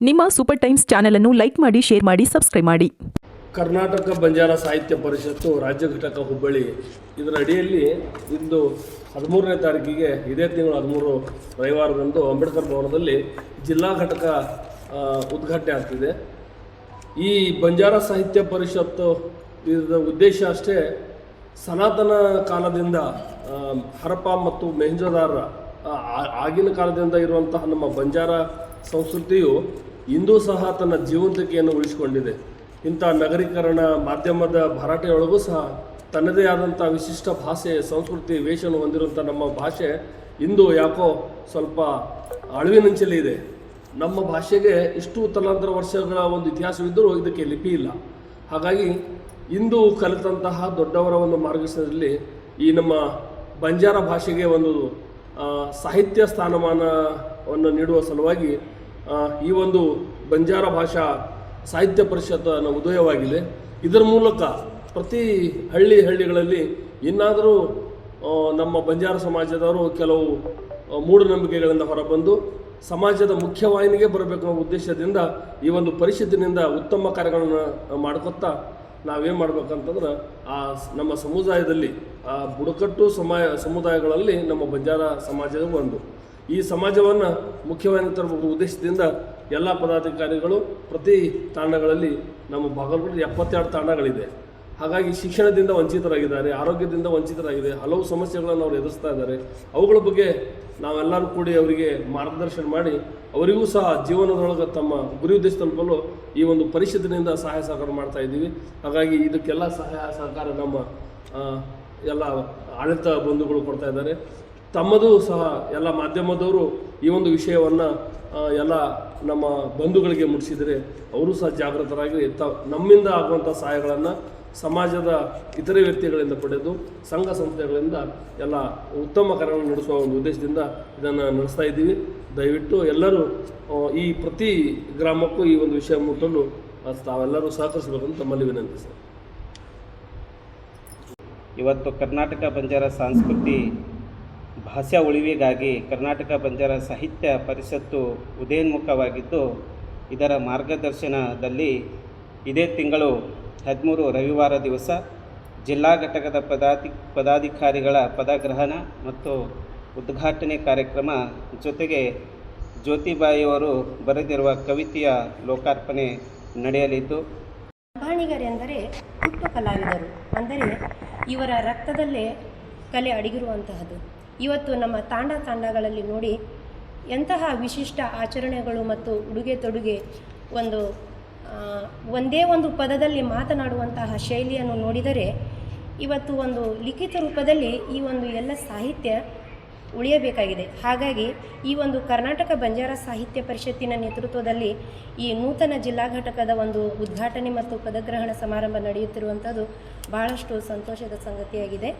ನಿಮ್ಮ super times channel ಅನ್ನು like ಮಾಡಿ ಶೇರ್ ಮಾಡಿ ಸಬ್ಸ್ಕ್ರೈಬ್ ಮಾಡಿ. ಕರ್ನಾಟಕ ಬಂಜಾರ ಸಾಹಿತ್ಯ ಪರಿಷತ್ತು ರಾಜ್ಯ ಘಟಕ ಹುಬ್ಬಳ್ಳಿ ಇದರ ಅಡಿಯಲ್ಲಿ ಇಂದು ಹದಿಮೂರನೇ ತಾರೀಕಿಗೆ ಇದೇ ತಿಂಗಳು ಹದಿಮೂರು ರವಿವಾರದಂದು ಅಂಬೇಡ್ಕರ್ ಭವನದಲ್ಲಿ ಜಿಲ್ಲಾ ಘಟಕ ಉದ್ಘಾಟನೆ ಆಗ್ತಿದೆ. ಈ ಬಂಜಾರ ಸಾಹಿತ್ಯ ಪರಿಷತ್ತು ಇದರ ಉದ್ದೇಶ ಅಷ್ಟೇ ಸನಾತನ ಕಾಲದಿಂದ ಹರಪ್ಪ ಮತ್ತು ಮೆಹಂಜೋದಾರ ಆಗಿನ ಕಾಲದಿಂದ ಇರುವಂತಹ ನಮ್ಮ ಬಂಜಾರ ಸಂಸ್ಕೃತಿಯು ಇಂದೂ ಸಹ ತನ್ನ ಜೀವಂತಿಕೆಯನ್ನು ಉಳಿಸಿಕೊಂಡಿದೆ. ಇಂಥ ನಗರೀಕರಣ ಮಾಧ್ಯಮದ ಭರಾಟೆಯೊಳಗೂ ಸಹ ತನ್ನದೇ ಆದಂಥ ವಿಶಿಷ್ಟ ಭಾಷೆ, ಸಂಸ್ಕೃತಿ, ವೇಷವನ್ನು ಹೊಂದಿರುವಂಥ ನಮ್ಮ ಭಾಷೆ ಇಂದು ಯಾಕೋ ಸ್ವಲ್ಪ ಅಳಿವಿನಂಚಲಿ ಇದೆ. ನಮ್ಮ ಭಾಷೆಗೆ ಇಷ್ಟು ತಲಾಂತರ ವರ್ಷಗಳ ಒಂದು ಇತಿಹಾಸವಿದ್ದರೂ ಇದಕ್ಕೆ ಲಿಪಿ ಇಲ್ಲ. ಹಾಗಾಗಿ ಇಂದು ಕಲಿತಂತಹ ದೊಡ್ಡವರ ಒಂದು ಮಾರ್ಗದರ್ಶನದಲ್ಲಿ ಈ ನಮ್ಮ ಬಂಜಾರ ಭಾಷೆಗೆ ಒಂದು ಸಾಹಿತ್ಯ ಸ್ಥಾನಮಾನವನ್ನು ನೀಡುವ ಸಲುವಾಗಿ ಈ ಒಂದು ಬಂಜಾರ ಭಾಷಾ ಸಾಹಿತ್ಯ ಪರಿಷತ್ತನ್ನು ಉದಯವಾಗಿದೆ. ಇದರ ಮೂಲಕ ಪ್ರತಿ ಹಳ್ಳಿ ಹಳ್ಳಿಗಳಲ್ಲಿ ಇನ್ನಾದರೂ ನಮ್ಮ ಬಂಜಾರ ಸಮಾಜದವರು ಕೆಲವು ಮೂಢನಂಬಿಕೆಗಳಿಂದ ಹೊರಬಂದು ಸಮಾಜದ ಮುಖ್ಯವಾಹಿನಿಗೆ ಬರಬೇಕು ಅನ್ನೋ ಉದ್ದೇಶದಿಂದ ಈ ಒಂದು ಪರಿಷತ್ತಿನಿಂದ ಉತ್ತಮ ಕಾರ್ಯಗಳನ್ನು ಮಾಡ್ಕೊತಾ ನಾವೇನು ಮಾಡ್ಬೇಕಂತಂದ್ರೆ, ಆ, ನಮ್ಮ ಸಮುದಾಯದಲ್ಲಿ, ಆ, ಬುಡಕಟ್ಟು ಸಮಾಯ ಸಮುದಾಯಗಳಲ್ಲಿ ನಮ್ಮ ಬಂಜಾರ ಸಮಾಜದ ಒಂದು. ಈ ಸಮಾಜವನ್ನು ಮುಖ್ಯವಾಗಿ ತರಬೇಕು ಉದ್ದೇಶದಿಂದ ಎಲ್ಲ ಪದಾಧಿಕಾರಿಗಳು ಪ್ರತಿ ತಾಂಡಗಳಲ್ಲಿ ನಮ್ಮ ಬಾಗಲಕೋಟೆ ಎಪ್ಪತ್ತೆರಡು ತಾಂಡಗಳಿದೆ ಹಾಗಾಗಿ ಶಿಕ್ಷಣದಿಂದ ವಂಚಿತರಾಗಿದ್ದಾರೆ, ಆರೋಗ್ಯದಿಂದ ವಂಚಿತರಾಗಿದೆ, ಹಲವು ಸಮಸ್ಯೆಗಳನ್ನು ಅವರು ಎದುರಿಸ್ತಾ ಇದ್ದಾರೆ. ಅವುಗಳ ಬಗ್ಗೆ ನಾವೆಲ್ಲರೂ ಕೂಡಿ ಅವರಿಗೆ ಮಾರ್ಗದರ್ಶನ ಮಾಡಿ ಅವರಿಗೂ ಸಹ ಜೀವನದೊಳಗೆ ತಮ್ಮ ಗುರಿ ಉದ್ದೇಶ ತಲುಪಲು ಈ ಒಂದು ಪರಿಷತ್ತಿನಿಂದ ಸಹಾಯ ಸಹಕಾರ ಮಾಡ್ತಾ ಇದ್ದೀವಿ. ಹಾಗಾಗಿ ಇದಕ್ಕೆಲ್ಲ ಸಹಾಯ ಸಹಕಾರ ನಮ್ಮ ಎಲ್ಲ ಆಡಳಿತ ಬಂಧುಗಳು ಕೊಡ್ತಾ ಇದ್ದಾರೆ. ತಮ್ಮದು ಸಹ ಎಲ್ಲ ಮಾಧ್ಯಮದವರು ಈ ಒಂದು ವಿಷಯವನ್ನು ಎಲ್ಲ ನಮ್ಮ ಬಂಧುಗಳಿಗೆ ಮುಟ್ಟಿಸಿದರೆ ಅವರು ಸಹ ಜಾಗೃತರಾಗಿ ತ ನಮ್ಮಿಂದ ಆಗುವಂಥ ಸಹಾಯಗಳನ್ನು ಸಮಾಜದ ಇತರೆ ವ್ಯಕ್ತಿಗಳಿಂದ ಪಡೆದು, ಸಂಘ ಸಂಸ್ಥೆಗಳಿಂದ ಎಲ್ಲ ಉತ್ತಮ ಕಾರ್ಯಗಳನ್ನು ನಡೆಸುವ ಒಂದು ಉದ್ದೇಶದಿಂದ ಇದನ್ನು ನಡೆಸ್ತಾ ಇದ್ದೀವಿ. ದಯವಿಟ್ಟು ಎಲ್ಲರೂ ಈ ಪ್ರತಿ ಗ್ರಾಮಕ್ಕೂ ಈ ಒಂದು ವಿಷಯ ಮುಟ್ಟಲು ತಾವೆಲ್ಲರೂ ಸಹಕರಿಸಬೇಕಂತ ತಮ್ಮಲ್ಲಿ ವಿನಂತಿಸ್ತೇನೆ ಇವತ್ತು ಕರ್ನಾಟಕ ಬಂಜಾರ ಸಂಸ್ಕೃತಿ ಭಾಷಾ ಉಳಿವಿಗಾಗಿ ಕರ್ನಾಟಕ ಬಂಜಾರ ಸಾಹಿತ್ಯ ಪರಿಷತ್ತು ಉದಯೋನ್ಮುಖವಾಗಿದ್ದು, ಇದರ ಮಾರ್ಗದರ್ಶನದಲ್ಲಿ ಇದೇ ತಿಂಗಳು ಹದಿಮೂರು ರವಿವಾರ ದಿವಸ ಜಿಲ್ಲಾ ಘಟಕದ ಪದಾಧಿ ಪದಾಧಿಕಾರಿಗಳ ಪದಗ್ರಹಣ ಮತ್ತು ಉದ್ಘಾಟನೆ ಕಾರ್ಯಕ್ರಮ ಜೊತೆಗೆ ಜ್ಯೋತಿಬಾಯಿಯವರು ಬರೆದಿರುವ ಕವಿತೆಯ ಲೋಕಾರ್ಪಣೆ ನಡೆಯಲಿದ್ದು ಬಾಣಿಗರೆಂದರೆ ಹುಟ್ಟು ಕಲಾವಿದರು, ಅಂದರೆ ಇವರ ರಕ್ತದಲ್ಲೇ ಕಲೆ ಅಡಗಿರುವಂತಹದ್ದು. ಇವತ್ತು ನಮ್ಮ ತಾಂಡ ತಾಂಡಗಳಲ್ಲಿ ನೋಡಿ ಎಂತಹ ವಿಶಿಷ್ಟ ಆಚರಣೆಗಳು ಮತ್ತು ಉಡುಗೆ ತೊಡುಗೆ ಒಂದು ಒಂದೇ ಒಂದು ಪದದಲ್ಲಿ ಮಾತನಾಡುವಂತಹ ಶೈಲಿಯನ್ನು ನೋಡಿದರೆ ಇವತ್ತು ಒಂದು ಲಿಖಿತ ರೂಪದಲ್ಲಿ ಈ ಒಂದು ಎಲ್ಲ ಸಾಹಿತ್ಯ ಉಳಿಯಬೇಕಾಗಿದೆ. ಹಾಗಾಗಿ ಈ ಒಂದು ಕರ್ನಾಟಕ ಬಂಜಾರ ಸಾಹಿತ್ಯ ಪರಿಷತ್ತಿನ ನೇತೃತ್ವದಲ್ಲಿ ಈ ನೂತನ ಜಿಲ್ಲಾ ಘಟಕದ ಒಂದು ಉದ್ಘಾಟನೆ ಮತ್ತು ಪದಗ್ರಹಣ ಸಮಾರಂಭ ನಡೆಯುತ್ತಿರುವಂಥದ್ದು ಬಹಳಷ್ಟು ಸಂತೋಷದ ಸಂಗತಿಯಾಗಿದೆ.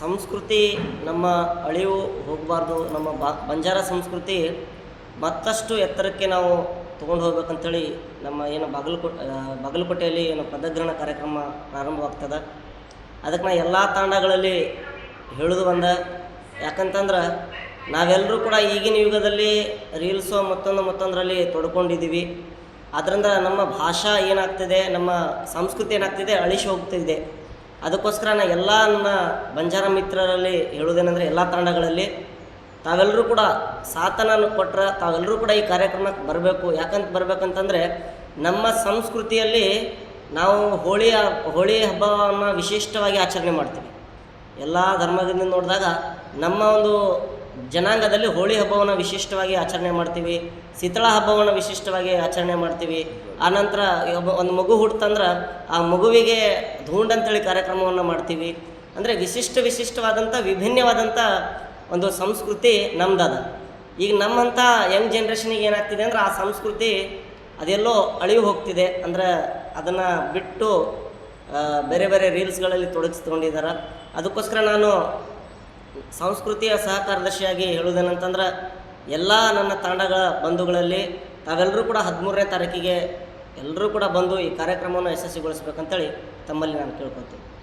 ಸಂಸ್ಕೃತಿ ನಮ್ಮ ಅಳಿವು ಹೋಗಬಾರ್ದು, ನಮ್ಮ ಬಂಜಾರ ಸಂಸ್ಕೃತಿ ಮತ್ತಷ್ಟು ಎತ್ತರಕ್ಕೆ ನಾವು ತೊಗೊಂಡು ಹೋಗ್ಬೇಕಂತೇಳಿ ನಮ್ಮ ಏನು ಬಾಗಲಕೋಟೆ ಬಾಗಲಕೋಟೆಯಲ್ಲಿ ಏನು ಪದಗ್ರಹಣ ಕಾರ್ಯಕ್ರಮ ಪ್ರಾರಂಭವಾಗ್ತದೆ. ಅದಕ್ಕೆ ನಾ ಎಲ್ಲ ತಾಂಡಗಳಲ್ಲಿ ಹೇಳೋದು ಬಂದ ಯಾಕಂತಂದ್ರೆ ನಾವೆಲ್ಲರೂ ಕೂಡ ಈಗಿನ ಯುಗದಲ್ಲಿ ರೀಲ್ಸು ಮತ್ತೊಂದು ಮತ್ತೊಂದರಲ್ಲಿ ತೊಡ್ಕೊಂಡಿದ್ದೀವಿ. ಅದರಿಂದ ನಮ್ಮ ಭಾಷಾ ಏನಾಗ್ತಿದೆ, ನಮ್ಮ ಸಂಸ್ಕೃತಿ ಏನಾಗ್ತಿದೆ ಅಳಿಸಿ ಹೋಗ್ತಿದೆ. ಅದಕ್ಕೋಸ್ಕರ ನಾನು ಎಲ್ಲ ನನ್ನ ಬಂಜಾರ ಮಿತ್ರರಲ್ಲಿ ಹೇಳೋದೇನೆಂದರೆ ಎಲ್ಲ ತಂಡಗಳಲ್ಲಿ ತಾವೆಲ್ಲರೂ ಕೂಡ ಸಾಥನ ಕೊಟ್ಟರೆ ತಾವೆಲ್ಲರೂ ಕೂಡ ಈ ಕಾರ್ಯಕ್ರಮಕ್ಕೆ ಬರಬೇಕು. ಯಾಕಂತ ಬರಬೇಕಂತಂದರೆ ನಮ್ಮ ಸಂಸ್ಕೃತಿಯಲ್ಲಿ ನಾವು ಹೋಳಿ ಹೋಳಿ ಹಬ್ಬವನ್ನು ವಿಶಿಷ್ಟವಾಗಿ ಆಚರಣೆ ಮಾಡ್ತೀವಿ. ಎಲ್ಲ ಧರ್ಮದಿಂದ ನೋಡಿದಾಗ ನಮ್ಮ ಒಂದು ಜನಾಂಗದಲ್ಲಿ ಹೋಳಿ ಹಬ್ಬವನ್ನು ವಿಶಿಷ್ಟವಾಗಿ ಆಚರಣೆ ಮಾಡ್ತೀವಿ ಶೀತಳ ಹಬ್ಬವನ್ನು ವಿಶಿಷ್ಟವಾಗಿ ಆಚರಣೆ ಮಾಡ್ತೀವಿ. ಆನಂತರ ಒಬ್ಬ ಒಂದು ಮಗು ಹುಡ್ತಂದ್ರೆ ಆ ಮಗುವಿಗೆ ಧೂಂಡಂತೇಳಿ ಕಾರ್ಯಕ್ರಮವನ್ನು ಮಾಡ್ತೀವಿ. ಅಂದರೆ ವಿಶಿಷ್ಟ ವಿಶಿಷ್ಟವಾದಂಥ ವಿಭಿನ್ನವಾದಂಥ ಒಂದು ಸಂಸ್ಕೃತಿ ನಮ್ದದ. ಈಗ ನಮ್ಮಂಥ ಯಂಗ್ ಜನ್ರೇಷನಿಗೆ ಏನಾಗ್ತಿದೆ ಅಂದ್ರೆ ಆ ಸಂಸ್ಕೃತಿ ಅದೆಲ್ಲೋ ಅಳಿವು ಹೋಗ್ತಿದೆ. ಅಂದರೆ ಅದನ್ನು ಬಿಟ್ಟು ಬೇರೆ ಬೇರೆ ರೀಲ್ಸ್ಗಳಲ್ಲಿ ತೊಡಗಿಸ್ಕೊಂಡಿದ್ದಾರೆ ಅದಕ್ಕೋಸ್ಕರ ನಾನು ಸಂಸ್ಕೃತಿಯ ಸಹ ಕಾರ್ಯದರ್ಶಿಯಾಗಿ ಹೇಳುವುದೇನಂತಂದ್ರೆ, ಎಲ್ಲ ನನ್ನ ತಾಂಡಗಳ ಬಂಧುಗಳಲ್ಲಿ ತಾವೆಲ್ಲರೂ ಕೂಡ ಹದಿಮೂರನೇ ತಾರೀಕಿಗೆ ಎಲ್ಲರೂ ಕೂಡ ಬಂದು ಈ ಕಾರ್ಯಕ್ರಮವನ್ನು ಯಶಸ್ವಿಗೊಳಿಸ್ಬೇಕಂತೇಳಿ ತಮ್ಮಲ್ಲಿ ನಾನು ಕೇಳ್ಕೊತೀನಿ